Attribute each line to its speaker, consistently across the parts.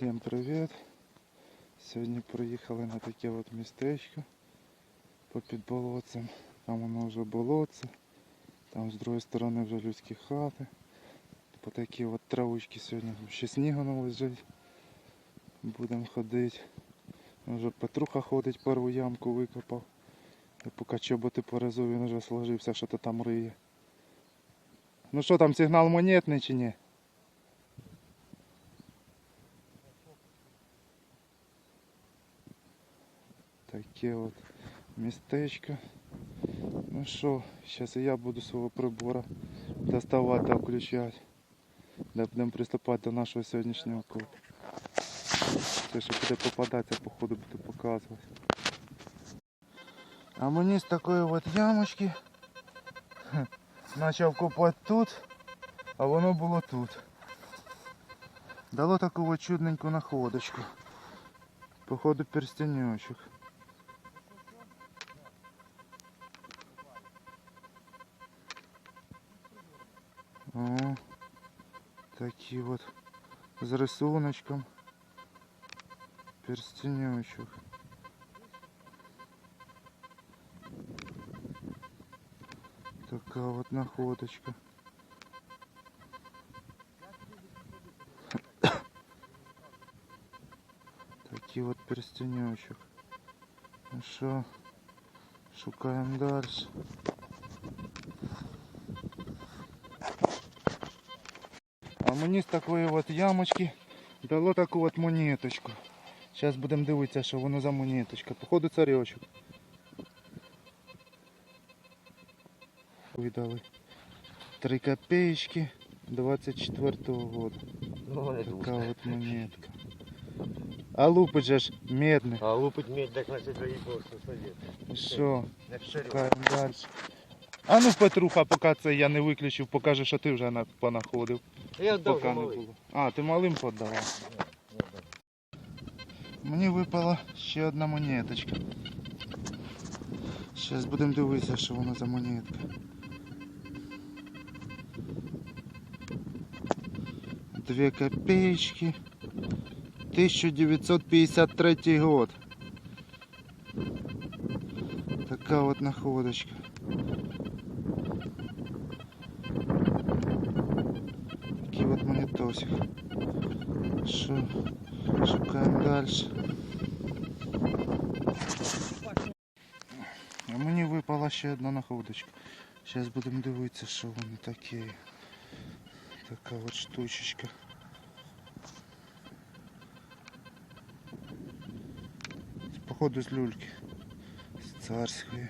Speaker 1: Всім привіт! Сьогодні приїхали на таке от містечко попід болотцем. Там воно вже болотце, там з другої сторони вже людські хати. По такі от травички сьогодні ще снігу лежить. Будемо ходити. Вже Петруха ходить, першу ямку викопав. Я поки чоботи порезу, він вже сложився, що то там риє. Ну що там, сигнал монетний чи ні? Таке от містечко. Ну що, зараз і я буду свого прибора доставати та включати. Де будемо приступати до нашого сьогоднішнього копу. Те, що буде попадатися, походу буду показувати. А мені з такої от ямочки хе, почав копати тут, а воно було тут. Дало таку от чудненьку находочку. Походу перстенечок. такі от з рисуночком. Перстенечок. Така от находочка. Такий от перстенечок. Ну що, шукаємо далі. А мені з такої от ямочки дало таку от монеточку. Зараз будемо дивитися, що воно за монеточка. Походу царьочок. Видали. 3 копеечки 24-го года. Така от монетка. А лупить же ж медний.
Speaker 2: А лупить медь, так значит заебался совет.
Speaker 1: Що?
Speaker 2: Не вширю.
Speaker 1: Шукаємо далі. А ну Петруха, поки це я не виключив, покаже, що ти вже на- понаходив.
Speaker 2: Я
Speaker 1: Поки не було. А, ти малим подавав. Мені випала ще одна монеточка. Зараз будемо дивитися, що воно за монетка. Дві копеечки. 1953 год. Така от находочка. А мені випала ще одна находочка. Зараз будемо дивитися, що вони такі. Така от штучечка. Походу з люльки. З царської.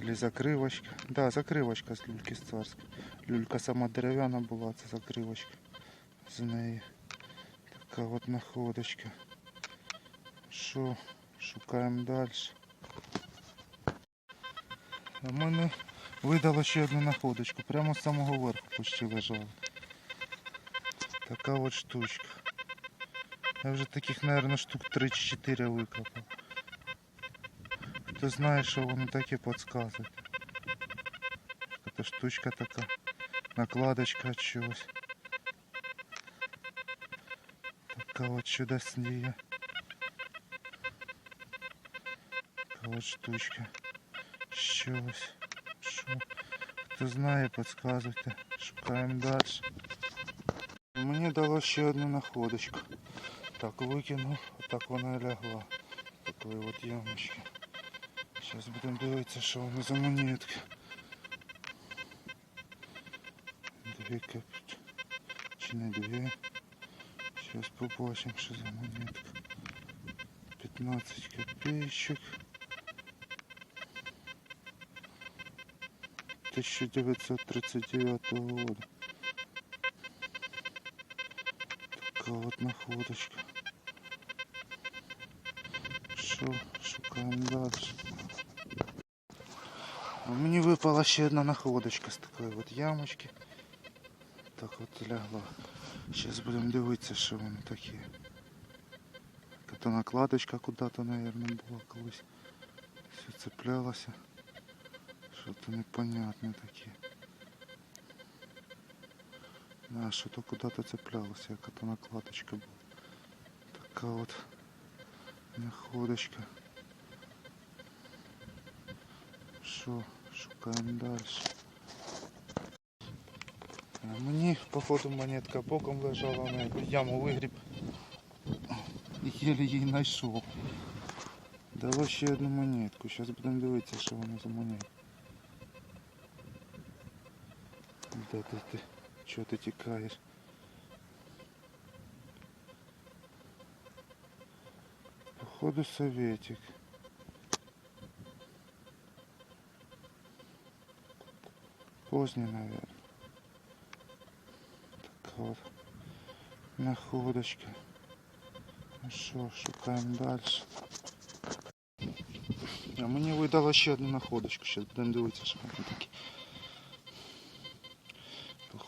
Speaker 1: Или закривочка. Да, закривочка з люльки з царської. Люлька сама дерев'яна була, це закривочка з неї. Така от находочка. Що, шукаємо далі. В мене видало ще одну находочку. Прямо з самого верху почти лежала. Така от штучка. Я вже таких, мабуть, штук 3 чи 4 викопав. Хто знає, що воно таке підказує. Це штучка така. Накладочка от чогось. Така от чудосніє. Така от штучка. З чогось. Що? Хто знає, підказуйте. Шукаємо далі. Мені дало ще одну находочку. Так, викинув, отак вона і лягла. Такої от ямочки. Зараз будемо дивитися, що воно за монетки. Дві кап... Чи не дві. Зараз побачимо, що за монетка. 15 копеечек. 1939 года. Така от находочка. Що, шукаємо далі. А мені випала ще одна находочка з такої от ямочки. Так от лягла. Зараз будемо дивитися, що воно таке. Яка накладочка куди-то, мабуть, була колись. Все цеплялося. Що-то непонятне таке. Да, що-то куди-то цеплялося, яка то накладочка була. Така от находочка. Що, шукаємо далі. А Мені, походу, монетка боком лежала, на яку яму вигріб. І єлі її знайшов. Дало ще одну монетку. Зараз будемо дивитися, що вона за монетка. Де ти ти? Чого ти тікаєш? Походу советик. Поздний, наверное. Така от находочка. Ну що, шукаємо далі. А мені видало ще одну находочку. Зараз будемо дивитися, що вони такі.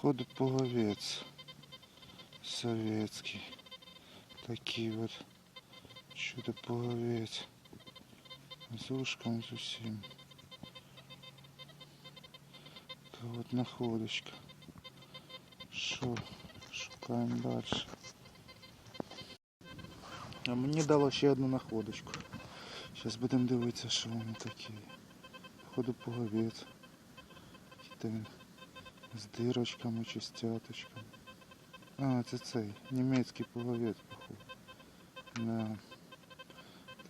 Speaker 1: Походу половець. Советский. Такий вот чудо половець. З ушком з усім. Така от находочка. Що? Шукаємо далі. А мені дало ще одну находочку. Зараз будемо дивитися, що вони такі. Походу половець. Який-то він з дирочками чи з цяточками. А, це цей, німецький половець, походу. Да.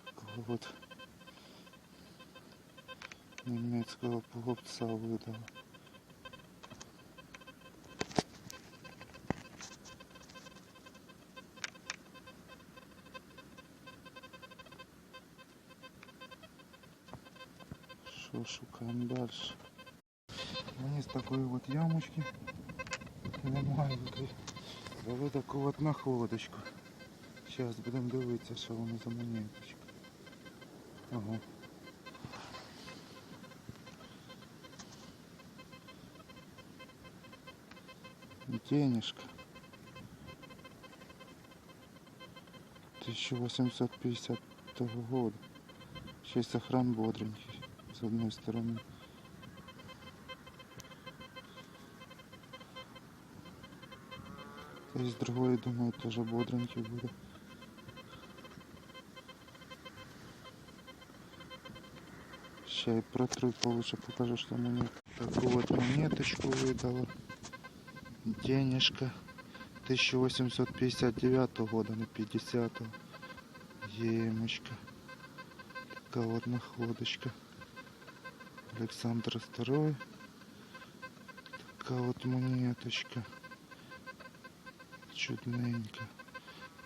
Speaker 1: Такого от німецького половця видало. Що шукаємо далі? Мені з такої от ямочки немає такої. Дали таку от находочку. Зараз будемо дивитися, що воно за монеточка. Ага. Денежка. 1850 года. Ще й сохран бодренький. С одной стороны. А с другой, думаю, тоже бодренький будет. Сейчас я протру получше покажу, что монет. Такую вот монеточку выдала. Денежка. 1859 года на 50 Емочка. Такая вот находочка. Александр II. Такая вот монеточка Чудненько.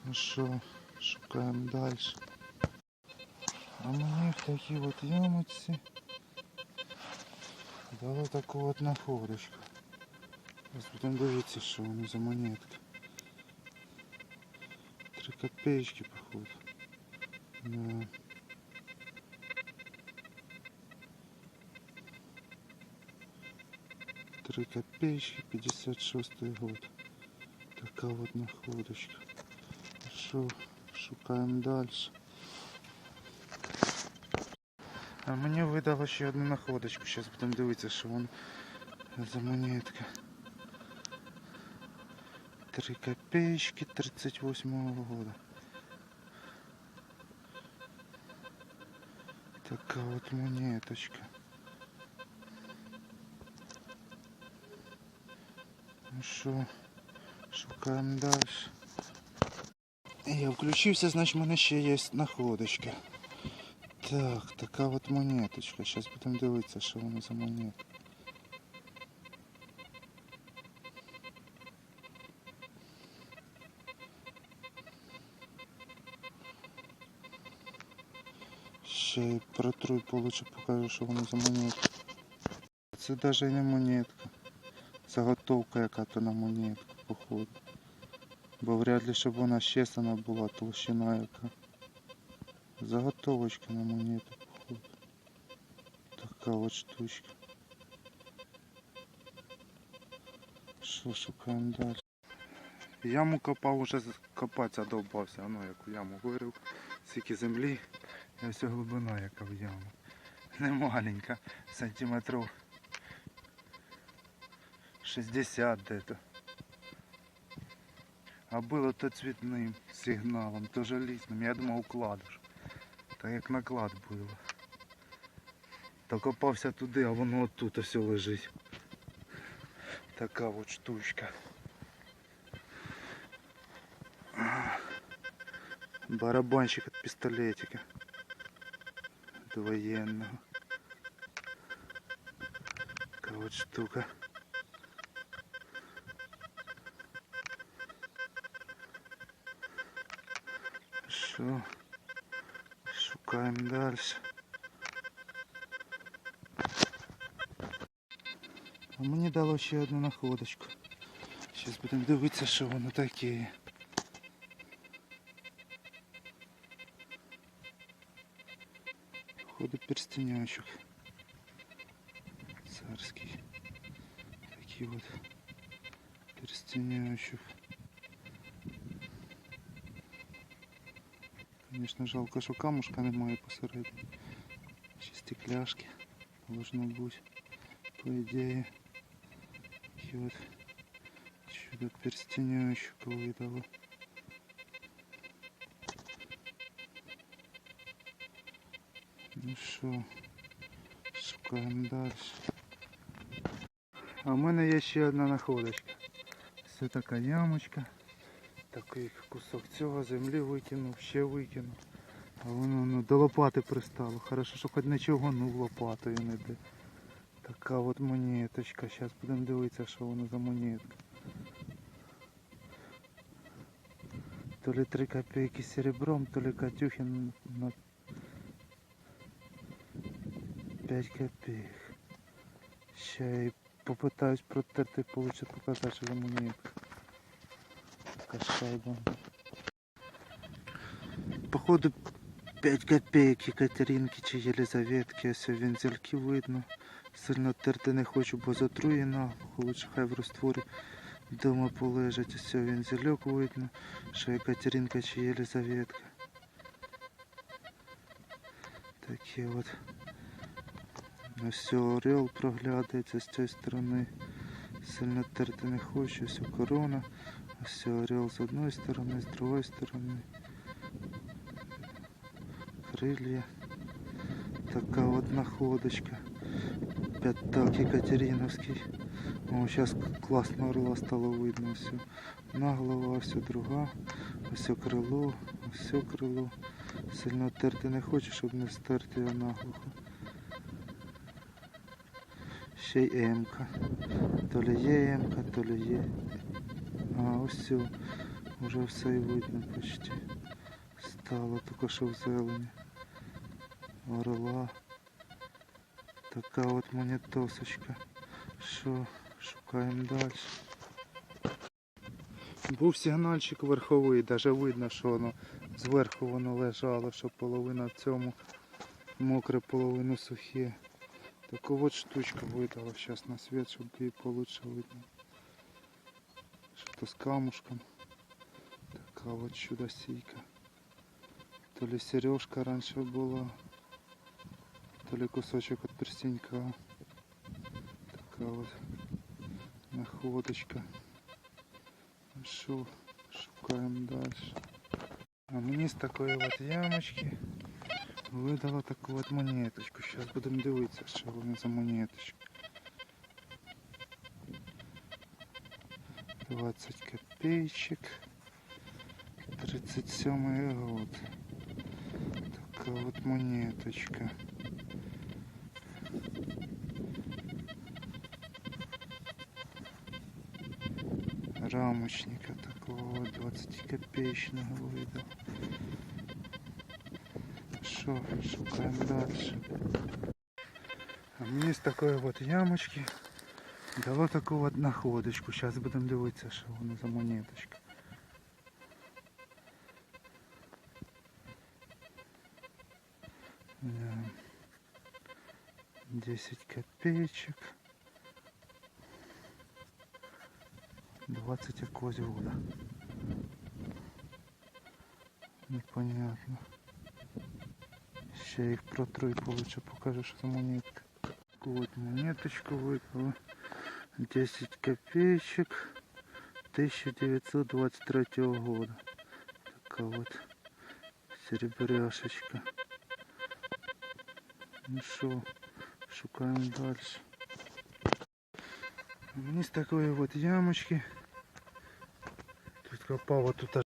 Speaker 1: Ну що, шукаємо далі. А мені в такій от ямочці дали таку от находочку. Зараз будемо дивитися, що воно за монетка. Три копеечки, походу. Да. Три копеечки, 56 год. Така от находочка. Що, шукаємо далі. А мені видало ще одну находочку. Зараз будемо дивитися, що воно за монетка. Три копеечки 38 года. Така от монеточка. Ну що, шукаємо далі. Я включився, значить в мене ще є находочка. Так, така от монеточка. Зараз будемо дивитися, що воно за монетка. Ще й протру і получше покажу, що воно за монетка. Це навіть і не монетка. Заготовка яка-то на монетку, Походу. Бо вряд ли, щоб вона щесана була, толщина яка. Заготовочка на монету, походу. Така от штучка. Що шукаємо далі? Яму копав, уже копати задовбався, ну яку яму вирив, скільки землі, і ось глибина яка в яму. Не маленька, сантиметрів 60 где-то. А було то цвітним сигналом, то желізним. Я думав укладиш. Так як наклад було. Та копався туди, а воно отут ось лежить. Така от штучка. Барабанщик от пистолетика. От военного. Така от штука. Що? Шукаємо далі. А мені дало ще одну находочку. Зараз будемо дивитися, що воно таке. Походу перстенячок. Царский. Такий от перстенячок. Звісно, жалко, що камушка немає посередині. Ще стекляшки должно бути, по ідеї. Такі от чудо перстенячок видало. Ну що, шукаємо далі. А в мене є ще одна находочка. Це така ямочка. Такий кусок цього землі викинув, ще викинув. А воно ну, до лопати пристало. Хорошо, що хоч не човганув лопатою не де. Така от монеточка. Зараз будемо дивитися, що воно за монетка. То ли 3 копейки серебром, то ли Катюхин на 5 копеек. Ще й попитаюсь протерти, получше показати, що за монетка. Шайба. Походу 5 копеек Екатеринки чи Єлизаветки, ось вензельки видно. Сильно терти не хочу, бо затрує наглухо, лучше хай в ростворі дома полежать. Ось вензельок видно, що Екатеринка чи Єлизаветка. Такі от. Ось орел проглядається з цієї сторони. Сильно терти не хочу, ось корона. Все, орел с одной стороны, с другой стороны. Крылья. Такая вот находочка. Пятак Екатериновский. О, сейчас классно орла стало видно. Все. Одна голова, все друга. Все крыло, все крыло. Сильно терти не хочу, щоб не стерти його наглухо. Ще й емка. То ли е є емка, то ли є. А, ось все. Уже все і видно почти. Стало тільки що в зелені. Орла. Така от монетосочка. Що, шукаємо далі. Був сигнальчик верховий, навіть видно, що воно зверху воно лежало, що половина в цьому мокре, половину сухе. Таку от штучку видала зараз на світ, щоб її получше видно. Що-то з камушком. Така от чудо-сійка. То ли сережка раніше була, то ли кусочок від перстенька. Така от находочка. Ну Що, шукаємо далі. А мені з такої от ямочки видала таку от монеточку. Зараз будемо дивитися, що вона за монеточка. 20 копеечек. 37 год. Така от монеточка. Рамочника такого вот 20 копеечного видал. Що, шукаємо далі. А мені з такої от ямочки дало таку от находочку. Зараз будемо дивитися, що воно за монеточка. Да. 10 копеечек. 20 якогось года. Непонятно. Ще їх протру і получше покажу, що за монетка. Таку от монеточку выпала. 10 копеечек. 1923 года. Така от серебряшечка. Ну що, шукаємо далі. Мені з такої от ямочки. Тут копав, тут аж